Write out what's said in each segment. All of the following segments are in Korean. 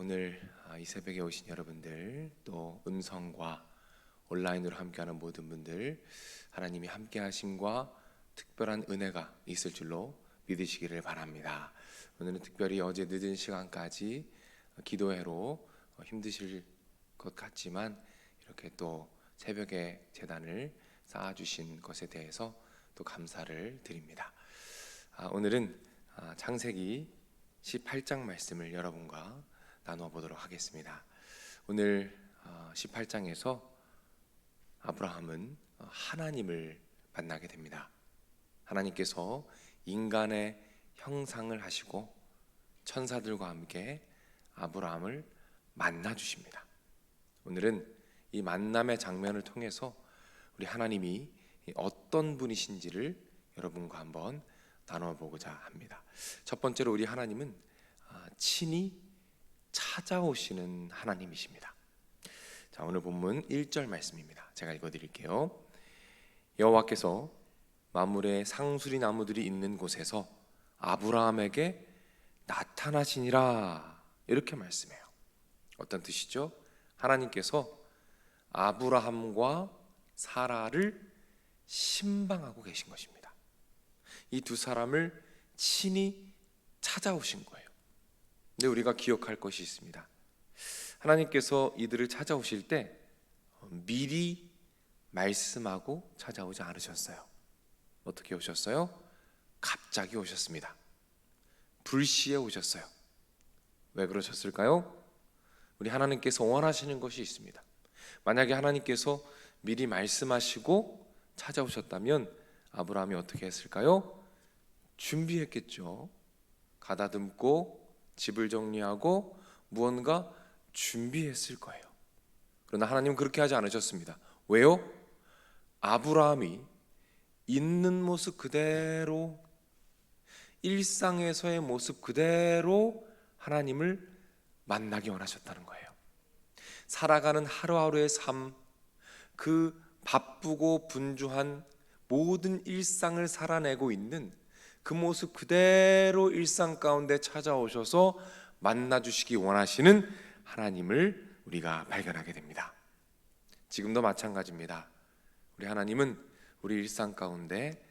오늘 아, 이 새벽에 오신 여러분들 또 음성과 온라인으로 함께하는 모든 분들 하나님이 함께하심과 특별한 은혜가 있을 줄로 믿으시기를 바랍니다. 오늘은 특별히 어제 늦은 시간까지 기도회로 어, 힘드실 것 같지만 이렇게 또 새벽에 재단을 쌓아주신 것에 대해서 또 감사를 드립니다. 아, 오늘은 아, 창세기 18장 말씀을 여러분과 나누어 보도록 하겠습니다. 오늘 18장에서 아브라함은 어, 하나님을 만나게 됩니다. 하나님께서 인간의 형상을 하시고 천사들과 함께 아브라함을 만나 주십니다. 오늘은 이 만남의 장면을 통해서 우리 하나님이 어떤 분이신지를 여러분과 한번 나눠 보고자 합니다. 첫 번째로 우리 하나님은 아, 친히 찾아오시는 하나님이십니다. 자, 오늘 본문 1절 말씀입니다. 제가 읽어 드릴게요. 여호와께서 만물의 상수리 나무들이 있는 곳에서 아브라함에게 나타나시니라 이렇게 말씀해요. 어떤 뜻이죠? 하나님께서 아브라함과 사라를 신방하고 계신 것입니다. 이 두 사람을 친히 찾아오신 거예요. 근데 우리가 기억할 것이 있습니다. 하나님께서 이들을 찾아오실 때 미리 말씀하고 찾아오지 않으셨어요. 어떻게 오셨어요? 갑자기 오셨습니다. 불시에 오셨어요. 왜 그러셨을까요? 우리 하나님께서 원하시는 것이 있습니다. 만약에 하나님께서 미리 말씀하시고 찾아오셨다면 아브라함이 어떻게 했을까요? 준비했겠죠. 가다듬고 집을 정리하고 무언가 준비했을 거예요. 그러나 하나님은 그렇게 하지 않으셨습니다. 왜요? 아브라함이 있는 모습 그대로 일상에서의 모습 그대로 하나님을 만나기 원하셨다는 거예요. 살아가는 하루하루의 삶, 그 바쁘고 분주한 모든 일상을 살아내고 있는 그 모습 그대로 일상 가운데 찾아오셔서 만나 주시기 원하시는 하나님을 우리가 발견하게 됩니다. 지금도 마찬가지입니다. 우리 하나님은 우리 일상 가운데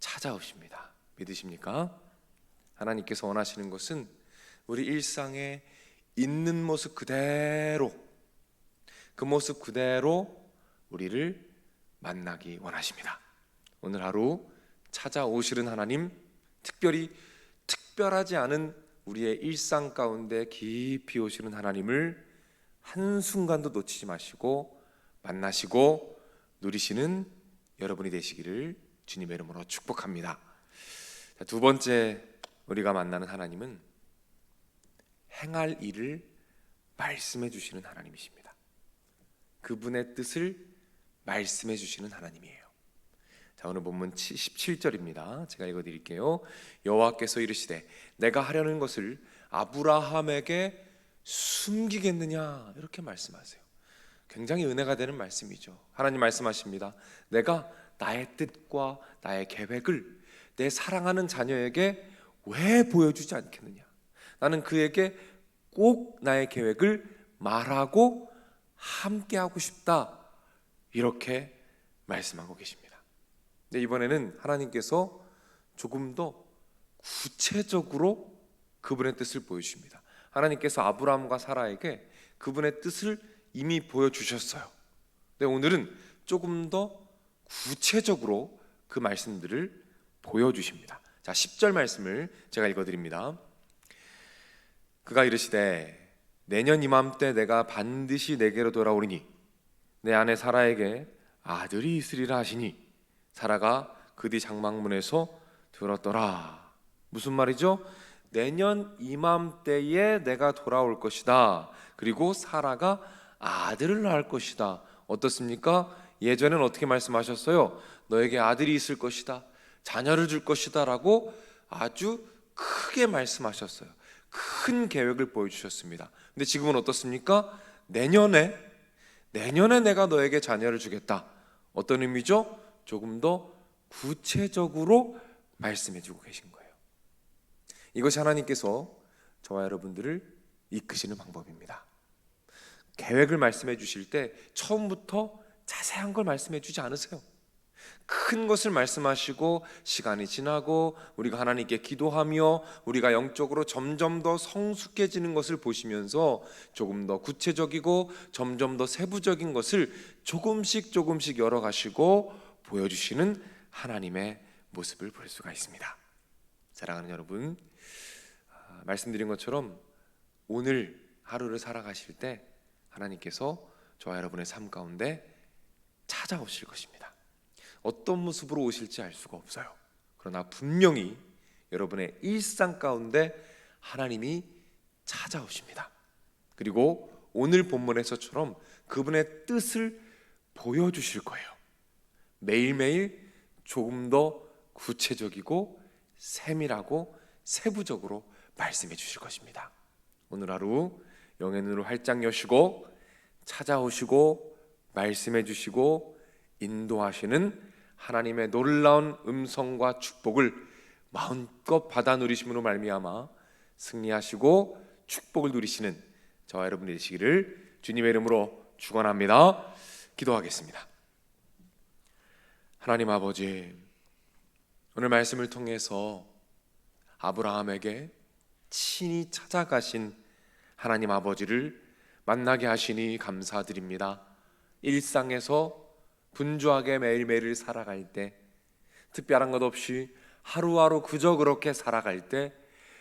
찾아오십니다. 믿으십니까? 하나님께서 원하시는 것은 우리 일상에 있는 모습 그대로 그 모습 그대로 우리를 만나기 원하십니다. 오늘 하루 찾아오시는 하나님, 특별히 특별하지 않은 우리의 일상 가운데 깊이 오시는 하나님을 한순간도 놓치지 마시고 만나시고 누리시는 여러분이 되시기를 주님의 이름으로 축복합니다. 두 번째 우리가 만나는 하나님은 행할 일을 말씀해 주시는 하나님이십니다. 그분의 뜻을 말씀해 주시는 하나님이에요. 자, 오늘 본문 17절입니다. 제가 읽어 드릴게요. 여호와께서 이르시되 내가 하려는 것을 아브라함에게 숨기겠느냐 이렇게 말씀하세요. 굉장히 은혜가 되는 말씀이죠. 하나님 말씀하십니다. 내가 나의 뜻과 나의 계획을 내 사랑하는 자녀에게 왜 보여주지 않겠느냐? 나는 그에게 꼭 나의 계획을 말하고 함께하고 싶다. 이렇게 말씀하고 계십니다. 근데 이번에는 하나님께서 조금 더 구체적으로 그분의 뜻을 보여주십니다. 하나님께서 아브라함과 사라에게 그분의 뜻을 이미 보여주셨어요. 근데 오늘은 조금 더 구체적으로 그 말씀들을 보여주십니다. 자, 10절 말씀을 제가 읽어드립니다. 그가 이르시되 내년 이맘때 내가 반드시 내게로 돌아오리니 내 아내 사라에게 아들이 있으리라 하시니 사라가 그 뒤 장막문에서 들었더라. 무슨 말이죠? 내년 이맘때에 내가 돌아올 것이다. 그리고 사라가 아들을 낳을 것이다. 어떻습니까? 예전엔 어떻게 말씀하셨어요? 너에게 아들이 있을 것이다. 자녀를 줄 것이다라고 아주 크게 말씀하셨어요. 큰 계획을 보여주셨습니다. 근데 지금은 어떻습니까? 내년에 내년에 내가 너에게 자녀를 주겠다. 어떤 의미죠? 조금 더 구체적으로 말씀해 주고 계신 거예요. 이것이 하나님께서 저와 여러분들을 이끄시는 방법입니다. 계획을 말씀해 주실 때 처음부터 자세한 걸 말씀해 주지 않으세요. 큰 것을 말씀하시고 시간이 지나고 우리가 하나님께 기도하며 우리가 영적으로 점점 더 성숙해지는 것을 보시면서 조금 더 구체적이고 점점 더 세부적인 것을 조금씩 조금씩 열어가시고 보여주시는 하나님의 모습을 볼 수가 있습니다. 사랑하는 여러분, 아, 말씀드린 것처럼 오늘 하루를 살아가실 때 하나님께서 저와 여러분의 삶 가운데 찾아오실 것입니다. 어떤 모습으로 오실지 알 수가 없어요. 그러나 분명히 여러분의 일상 가운데 하나님이 찾아오십니다. 그리고 오늘 본문에서처럼 그분의 뜻을 보여주실 거예요. 매일매일 조금 더 구체적이고 세밀하고 세부적으로 말씀해 주실 것입니다. 오늘 하루 영의 눈을 활짝 여시고 찾아오시고 말씀해 주시고 인도하시는 하나님의 놀라운 음성과 축복을 마음껏 받아 누리심으로 말미암아 승리하시고 축복을 누리시는 저와 여러분이 되시기를 주님의 이름으로 축원합니다. 기도하겠습니다. 하나님 아버지 오늘 말씀을 통해서 아브라함에게 친히 찾아가신 하나님 아버지를 만나게 하시니 감사드립니다. 일상에서 분주하게 매일매일을 살아갈 때 특별한 것 없이 하루하루 그저 그렇게 살아갈 때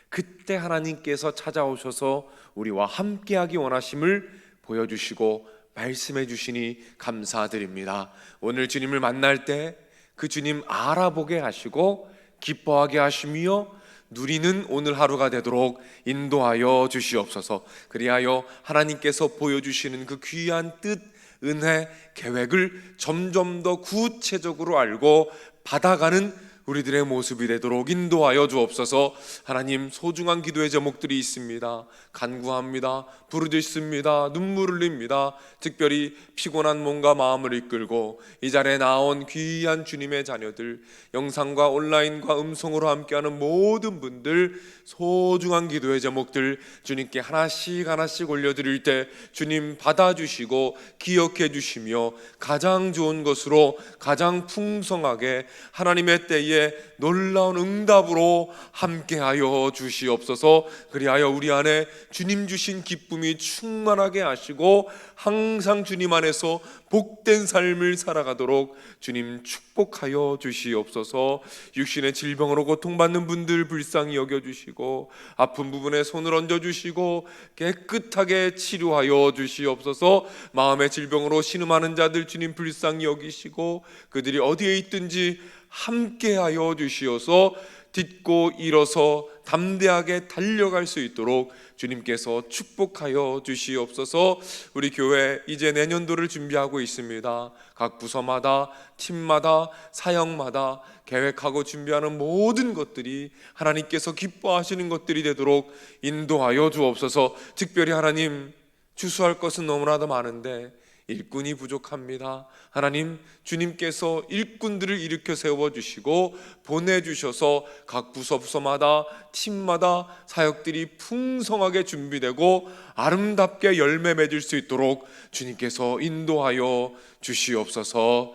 그때 하나님께서 찾아오셔서 우리와 함께하기 원하심을 보여주시고 말씀해 주시니 감사드립니다. 오늘 주님을 만날 때 그 주님 알아보게 하시고 기뻐하게 하시며 누리는 오늘 하루가 되도록 인도하여 주시옵소서. 그리하여 하나님께서 보여주시는 그 귀한 뜻, 은혜, 계획을 점점 더 구체적으로 알고 받아가는 우리들의 모습이 되도록 인도하여 주옵소서. 하나님 소중한 기도의 제목들이 있습니다. 간구합니다. 부르짖습니다. 눈물을 흘립니다. 특별히 피곤한 몸과 마음을 이끌고 이 자리에 나온 귀한 주님의 자녀들, 영상과 온라인과 음성으로 함께하는 모든 분들 소중한 기도의 제목들 주님께 하나씩 하나씩 올려드릴 때 주님 받아주시고 기억해 주시며 가장 좋은 것으로 가장 풍성하게 하나님의 때에 놀라운 응답으로 함께하여 주시옵소서. 그리하여 우리 안에 주님 주신 기쁨이 충만하게 하시고 항상 주님 안에서 복된 삶을 살아가도록 주님 축복하여 주시옵소서. 육신의 질병으로 고통받는 분들 불쌍히 여겨 주시고 아픈 부분에 손을 얹어 주시고 깨끗하게 치료하여 주시옵소서. 마음의 질병으로 신음하는 자들 주님 불쌍히 여기시고 그들이 어디에 있든지 함께하여 주시어서 딛고 일어서 담대하게 달려갈 수 있도록 주님께서 축복하여 주시옵소서. 우리 교회 이제 내년도를 준비하고 있습니다. 각 부서마다 팀마다 사역마다 계획하고 준비하는 모든 것들이 하나님께서 기뻐하시는 것들이 되도록 인도하여 주옵소서. 특별히 하나님 주수할 것은 너무나도 많은데 일꾼이 부족합니다. 하나님 주님께서 일꾼들을 일으켜 세워 주시고 보내 주셔서 각 부서 부서마다 팀마다 사역들이 풍성하게 준비되고 아름답게 열매 맺을 수 있도록 주님께서 인도하여 주시옵소서.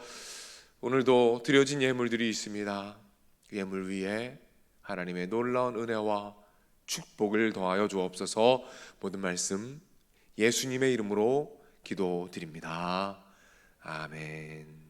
오늘도 드려진 예물들이 있습니다. 그 예물 위에 하나님의 놀라운 은혜와 축복을 더하여 주옵소서. 모든 말씀 예수님의 이름으로 기도드립니다. 아멘.